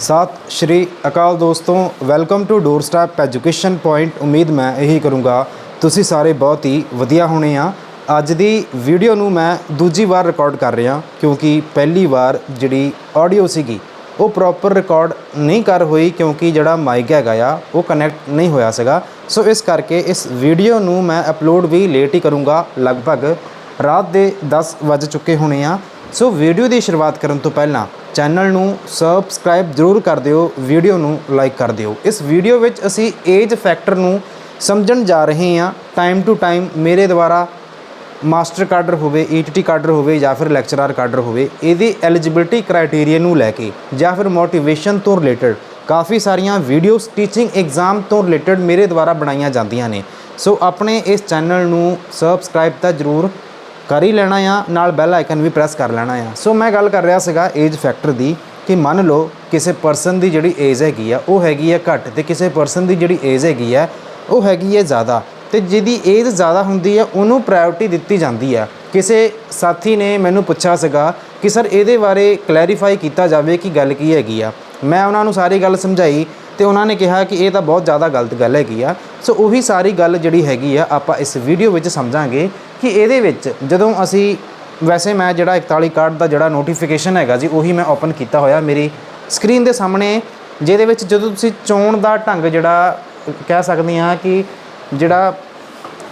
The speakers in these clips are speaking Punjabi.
ਸਤਿ ਸ਼੍ਰੀ ਅਕਾਲ ਦੋਸਤੋ welcome to door step education point ਉਮੀਦ ਮੈਂ ਇਹੀ ਕਰੂੰਗਾ, ਤੁਸੀਂ ਸਾਰੇ ਬਹੁਤ ਹੀ ਵਧੀਆ ਹੋਣੇ ਆ। ਅੱਜ ਦੀ ਵੀਡੀਓ ਨੂੰ ਮੈਂ ਦੂਜੀ ਵਾਰ ਰਿਕਾਰਡ ਕਰ ਰਿਹਾ, ਕਿਉਂਕਿ ਪਹਿਲੀ ਵਾਰ ਜਿਹੜੀ ਆਡੀਓ ਸੀਗੀ, ਉਹ ਪ੍ਰੋਪਰ ਰਿਕਾਰਡ ਨਹੀਂ ਕਰ ਹੋਈ, ਕਿਉਂਕਿ ਜਿਹੜਾ ਮਾਈਕ ਹੈਗਾ ਆ, ਉਹ ਕਨੈਕਟ ਨਹੀਂ ਹੋਇਆ ਸੀਗਾ। ਸੋ ਇਸ ਕਰਕੇ ਇਸ ਵੀਡੀਓ ਨੂੰ ਮੈਂ ਅਪਲੋਡ ਵੀ ਲੇਟ ਹੀ ਕਰੂੰਗਾ, ਲਗਭਗ ਰਾਤ ਦੇ 10 ਵੱਜ ਚੁੱਕੇ ਹੋਣੇ ਆ। ਸੋ ਵੀਡੀਓ ਦੀ ਸ਼ੁਰੂਆਤ ਕਰਨ ਤੋਂ ਪਹਿਲਾਂ ਚੈਨਲ ਨੂੰ ਸਬਸਕ੍ਰਾਈਬ ਜ਼ਰੂਰ ਕਰ ਦਿਓ, ਵੀਡੀਓ ਨੂੰ ਲਾਈਕ ਕਰ ਦਿਓ। ਇਸ ਵੀਡੀਓ ਵਿੱਚ ਅਸੀਂ ਏਜ ਫੈਕਟਰ ਨੂੰ ਸਮਝਣ ਜਾ ਰਹੇ ਹਾਂ। ਟਾਈਮ ਟੂ ਟਾਈਮ ਮੇਰੇ ਦੁਆਰਾ ਮਾਸਟਰ ਕਾਡਰ ਹੋਵੇ ਈਟੀਟੀ ਕਾਡਰ ਹੋਵੇ ਜਾਂ ਫਿਰ ਲੈਕਚਰਰ ਕਾਡਰ ਹੋਵੇ, ਇਹਦੀ ਐਲੀਜੀਬਿਲਟੀ ਕ੍ਰਾਈਟੇਰੀਆ ਨੂੰ ਲੈ ਕੇ ਜਾਂ ਫਿਰ ਮੋਟੀਵੇਸ਼ਨ ਤੋਂ ਰਿਲੇਟਡ ਕਾਫੀ ਸਾਰੀਆਂ ਵੀਡੀਓਜ਼ ਟੀਚਿੰਗ ਐਗਜ਼ਾਮ ਤੋਂ ਰਿਲੇਟਡ ਮੇਰੇ ਦੁਆਰਾ ਬਣਾਈਆਂ ਜਾਂਦੀਆਂ ਨੇ। ਸੋ ਆਪਣੇ ਇਸ ਚੈਨਲ ਨੂੰ ਸਬਸਕ੍ਰਾਈਬ ਤਾਂ ਜ਼ਰੂਰ ਕਰ ਹੀ ਲੈਣਾ ਆ, ਨਾਲ ਬੈਲ ਆਈਕਨ ਵੀ ਪ੍ਰੈਸ ਕਰ ਲੈਣਾ ਆ। ਸੋ ਮੈਂ ਗੱਲ ਕਰ ਰਿਹਾ ਸੀਗਾ ਏਜ ਫੈਕਟਰ ਦੀ ਕਿ ਮੰਨ ਲਓ ਕਿਸੇ ਪਰਸਨ ਦੀ ਜਿਹੜੀ ਏਜ ਹੈਗੀ ਆ, ਉਹ ਹੈਗੀ ਆ ਘੱਟ ਤੇ ਕਿਸੇ ਪਰਸਨ ਦੀ ਜਿਹੜੀ ਏਜ ਹੈਗੀ ਆ, ਉਹ ਹੈਗੀ ਹੈ ਜ਼ਿਆਦਾ। ਤੇ ਜਿਹਦੀ ਏਜ ਜ਼ਿਆਦਾ ਹੁੰਦੀ ਹੈ ਉਹਨੂੰ ਪ੍ਰਾਇੋਰਟੀ ਦਿੱਤੀ ਜਾਂਦੀ ਆ। ਕਿਸੇ ਸਾਥੀ ਨੇ ਮੈਨੂੰ ਪੁੱਛਿਆ ਸੀਗਾ ਕਿ ਸਰ ਇਹਦੇ ਬਾਰੇ ਕਲੈਰੀਫਾਈ ਕੀਤਾ ਜਾਵੇ ਕਿ ਗੱਲ ਕੀ ਹੈਗੀ ਆ। ਮੈਂ ਉਹਨਾਂ ਨੂੰ ਸਾਰੀ ਗੱਲ ਸਮਝਾਈ ਤੇ ਉਹਨਾਂ ਨੇ ਕਿਹਾ ਕਿ ਇਹ ਤਾਂ ਬਹੁਤ ਜ਼ਿਆਦਾ ਗਲਤ ਗੱਲ ਹੈਗੀ ਆ। ਸੋ ਉਹੀ ਸਾਰੀ ਗੱਲ ਜਿਹੜੀ ਹੈਗੀ ਆ, ਆਪਾਂ ਇਸ ਵੀਡੀਓ ਵਿੱਚ ਸਮਝਾਂਗੇ ਕਿ ਇਹਦੇ ਵਿੱਚ ਜਦੋਂ ਅਸੀਂ ਵੈਸੇ ਮੈਂ ਜਿਹੜਾ 41 ਕਾਰਡ ਦਾ ਜਿਹੜਾ ਨੋਟੀਫਿਕੇਸ਼ਨ ਹੈਗਾ ਜੀ, ਉਹੀ ਮੈਂ ਓਪਨ ਕੀਤਾ ਹੋਇਆ ਮੇਰੀ ਸਕਰੀਨ ਦੇ ਸਾਹਮਣੇ, ਜਿਹਦੇ ਵਿੱਚ ਜਦੋਂ ਤੁਸੀਂ ਚੋਣ ਦਾ ਢੰਗ ਜਿਹੜਾ ਕਹਿ ਸਕਦੇ ਹਾਂ ਕਿ ਜਿਹੜਾ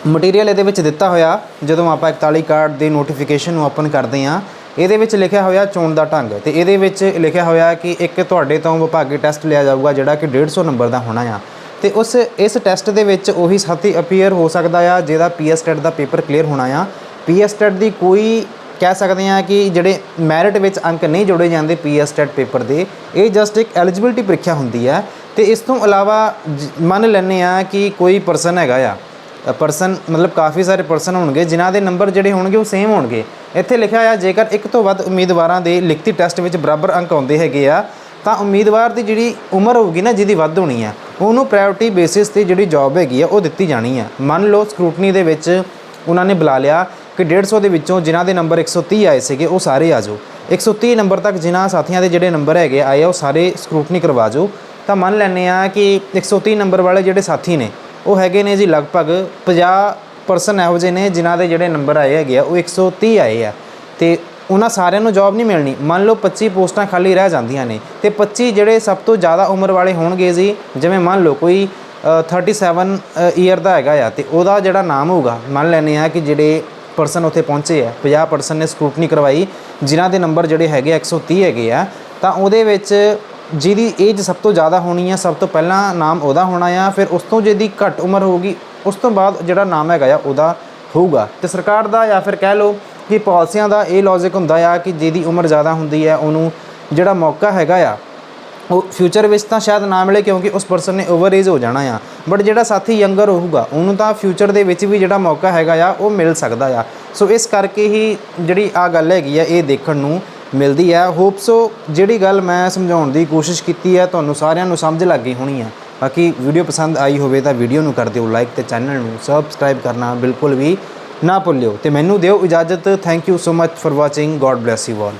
ਮਟੀਰੀਅਲ ਇਹਦੇ ਵਿੱਚ ਦਿੱਤਾ ਹੋਇਆ, ਜਦੋਂ ਆਪਾਂ 41 ਕਾਰਡ ਦੇ ਨੋਟੀਫਿਕੇਸ਼ਨ ਨੂੰ ਓਪਨ ਕਰਦੇ ਹਾਂ, ਇਹਦੇ ਵਿੱਚ ਲਿਖਿਆ ਹੋਇਆ ਚੋਣ ਦਾ ਢੰਗ। ਤੇ ਇਹਦੇ ਵਿੱਚ ਲਿਖਿਆ ਹੋਇਆ ਕਿ ਇੱਕ ਤੁਹਾਡੇ ਤੋਂ ਵਿਭਾਗੀ ਟੈਸਟ ਲਿਆ ਜਾਊਗਾ, ਜਿਹੜਾ ਕਿ 150 ਨੰਬਰ ਦਾ ਹੋਣਾ ਆ। ਤੇ ਉਸ, ਇਸ ਟੈਸਟ ਦੇ ਵਿੱਚ ਉਹੀ ਸਾਥੀ ਅਪੀਅਰ ਹੋ ਸਕਦਾ ਆ, ਜਿਹਦਾ ਪੀਐਸ ਟੈਟ ਦਾ ਪੇਪਰ ਕਲੀਅਰ ਹੋਣਾ ਆ। ਪੀਐਸ ਟੈਟ ਦੀ ਕੋਈ ਕਹਿ ਸਕਦੇ ਆ ਕਿ ਜਿਹੜੇ ਮੈਰਿਟ ਵਿੱਚ ਅੰਕ ਨਹੀਂ ਜੋੜੇ ਜਾਂਦੇ ਪੀਐਸ ਟੈਟ ਪੇਪਰ ਦੇ, ਇਹ ਜਸਟ ਇੱਕ ਐਲੀਜੀਬਿਲਟੀ ਪ੍ਰੀਖਿਆ ਹੁੰਦੀ ਹੈ ਤੇ ਇਸ ਤੋਂ ਇਲਾਵਾ ਜ- ਮੰਨ ਲੈਂਦੇ ਆ ਕਿ ਕੋਈ ਪਰਸਨ ਹੈਗਾ ਆ ਪਰਸਨ ਮਤਲਬ ਕਾਫੀ ਸਾਰੇ ਪਰਸਨ ਹੋਣਗੇ, ਜਿਨ੍ਹਾਂ ਦੇ ਨੰਬਰ ਜਿਹੜੇ ਹੋਣਗੇ ਉਹ ਸੇਮ ਹੋਣਗੇ। ਇੱਥੇ ਲਿਖਿਆ ਆ, ਜੇਕਰ ਇੱਕ ਤੋਂ ਵੱਧ ਉਮੀਦਵਾਰਾਂ ਦੇ ਲਿਖਤੀ ਟੈਸਟ ਵਿੱਚ ਬਰਾਬਰ ਅੰਕ ਆਉਂਦੇ ਹੈਗੇ ਆ, ਤਾਂ ਉਮੀਦਵਾਰ ਦੀ ਜਿਹੜੀ ਉਮਰ ਹੋਊਗੀ ਨਾ, ਜਿਹਦੀ ਵੱਧ ਹੋਣੀ ਆ ਉਹਨੂੰ ਪ੍ਰਾਇੋਰਟੀ ਬੇਸਿਸ ਤੇ ਜਿਹੜੀ ਜੌਬ ਹੈਗੀ ਆ, ਉਹ ਦਿੱਤੀ ਜਾਣੀ ਆ। ਮੰਨ ਲਓ ਸਕਰੂਟਨੀ ਦੇ ਵਿੱਚ ਉਹਨਾਂ ਨੇ ਬੁਲਾ ਲਿਆ ਕਿ 150 ਦੇ ਵਿੱਚੋਂ ਜਿਨ੍ਹਾਂ ਦੇ ਨੰਬਰ 130 ਆਏ ਸੀਗੇ, ਉਹ ਸਾਰੇ ਆ ਜਾਓ। 130 ਨੰਬਰ ਤੱਕ ਜਿਨ੍ਹਾਂ ਸਾਥੀਆਂ ਦੇ ਜਿਹੜੇ ਨੰਬਰ ਹੈਗੇ ਆਏ ਆ, ਉਹ ਸਾਰੇ ਸਕਰੂਟਨੀ ਕਰਵਾ ਜਾਓ। ਤਾਂ ਮੰਨ ਲੈਂਦੇ ਆ ਕਿ 130 ਨੰਬਰ ਵਾਲੇ ਜਿਹੜੇ ਸਾਥੀ ਨੇ, ਉਹ ਹੈਗੇ ਨੇ ਜੀ ਲਗਭਗ 50 ਪਰਸਨ ਇਹੋ ਜਿਹੇ ਨੇ ਜਿਨ੍ਹਾਂ ਦੇ ਜਿਹੜੇ ਨੰਬਰ ਆਏ ਹੈਗੇ ਆ, ਉਹ 130 ਆਏ ਆ। ਤੇ ਉਹਨਾਂ ਸਾਰਿਆਂ ਨੂੰ ਜੌਬ ਨਹੀਂ ਮਿਲਣੀ। ਮੰਨ ਲਓ 25 ਪੋਸਟਾਂ ਖਾਲੀ ਰਹਿ ਜਾਂਦੀਆਂ ਨੇ ਤੇ 25 ਜਿਹੜੇ ਸਭ ਤੋਂ ਜ਼ਿਆਦਾ ਉਮਰ ਵਾਲੇ ਹੋਣਗੇ ਜੀ ਜਿਵੇਂ ਮੰਨ ਲਓ ਕੋਈ ਅ, 37 ਈਅਰ ਦਾ ਹੈਗਾ ਆ ਤੇ ਉਹਦਾ ਜਿਹੜਾ ਨਾਮ ਹੋਊਗਾ ਮੰਨ ਲੈਂਦੇ ਆ ਕਿ ਜਿਹੜੇ ਪਰਸਨ ਉੱਥੇ ਪਹੁੰਚੇ ਆ 50 ਪਰਸਨ ਨੇ ਸਕਰੂਟਨੀ ਕਰਵਾਈ ਜਿਨ੍ਹਾਂ ਦੇ ਨੰਬਰ ਜਿਹੜੇ ਹੈਗੇ ਆ 130 ਹੈਗੇ ਆ ਤਾਂ ਉਹਦੇ ਵਿੱਚ ਜਿਹਦੀ ਏਜ ਸਭ ਤੋਂ ਜ਼ਿਆਦਾ ਹੋਣੀ ਆ ਸਭ ਤੋਂ ਪਹਿਲਾਂ ਨਾਮ ਉਹਦਾ ਹੋਣਾ ਆ ਫਿਰ ਉਸ ਤੋਂ ਜਿਹਦੀ ਘੱਟ ਉਮਰ ਹੋਊਗੀ ਉਸ ਤੋਂ ਬਾਅਦ ਜਿਹੜਾ ਨਾਮ ਹੈਗਾ ਆ ਉਹਦਾ ਹੋਊਗਾ। ਤੇ ਸਰਕਾਰ ਦਾ ਜਾਂ ਫਿਰ ਕਹਿ ਲਓ ਕਿ ਪਾਲਿਸੀਆਂ ਦਾ ਇਹ ਲੌਜੀਕ ਹੁੰਦਾ ਆ ਕਿ ਜਿਹਦੀ ਉਮਰ ਜ਼ਿਆਦਾ ਹੁੰਦੀ ਹੈ, ਉਹਨੂੰ ਜਿਹੜਾ ਮੌਕਾ ਹੈਗਾ ਆ, ਉਹ ਫਿਊਚਰ ਵਿੱਚ ਤਾਂ ਸ਼ਾਇਦ ਨਾ ਮਿਲੇ ਕਿਉਂਕਿ ਉਸ ਪਰਸਨ ਨੇ ਓਵਰ ਏਜ ਹੋ ਜਾਣਾ ਆ। ਬਟ ਜਿਹੜਾ ਸਾਥੀ ਯੰਗਰ ਹੋਊਗਾ, ਉਹਨੂੰ ਤਾਂ ਫਿਊਚਰ ਦੇ ਵਿੱਚ ਵੀ ਜਿਹੜਾ ਮੌਕਾ ਹੈਗਾ ਆ, ਉਹ ਮਿਲ ਸਕਦਾ ਆ। ਸੋ ਇਸ ਕਰਕੇ ਹੀ ਜਿਹੜੀ ਆ ਗੱਲ ਹੈਗੀ ਆ, ਇਹ ਦੇਖਣ ਨੂੰ ਮਿਲਦੀ ਆ। ਹੋਪ ਸੋ ਜਿਹੜੀ ਗੱਲ ਮੈਂ ਸਮਝਾਉਣ ਦੀ ਕੋਸ਼ਿਸ਼ ਕੀਤੀ ਹੈ ਤੁਹਾਨੂੰ ਸਾਰਿਆਂ ਨੂੰ ਸਮਝ ਲੱਗ ਗਈ ਹੋਣੀ ਆ। ਬਾਕੀ ਵੀਡੀਓ ਪਸੰਦ ਆਈ ਹੋਵੇ ਤਾਂ ਵੀਡੀਓ ਨੂੰ ਕਰ ਦਿਓ ਲਾਈਕ ਤੇ ਚੈਨਲ ਨੂੰ ਸਬਸਕ੍ਰਾਈਬ ਕਰਨਾ ਬਿਲਕੁਲ ਵੀ ਨਾ ਭੁੱਲਿਓ ਤੇ ਮੈਨੂੰ ਦਿਓ ਇਜਾਜ਼ਤ। Thank you so much for watching God bless you all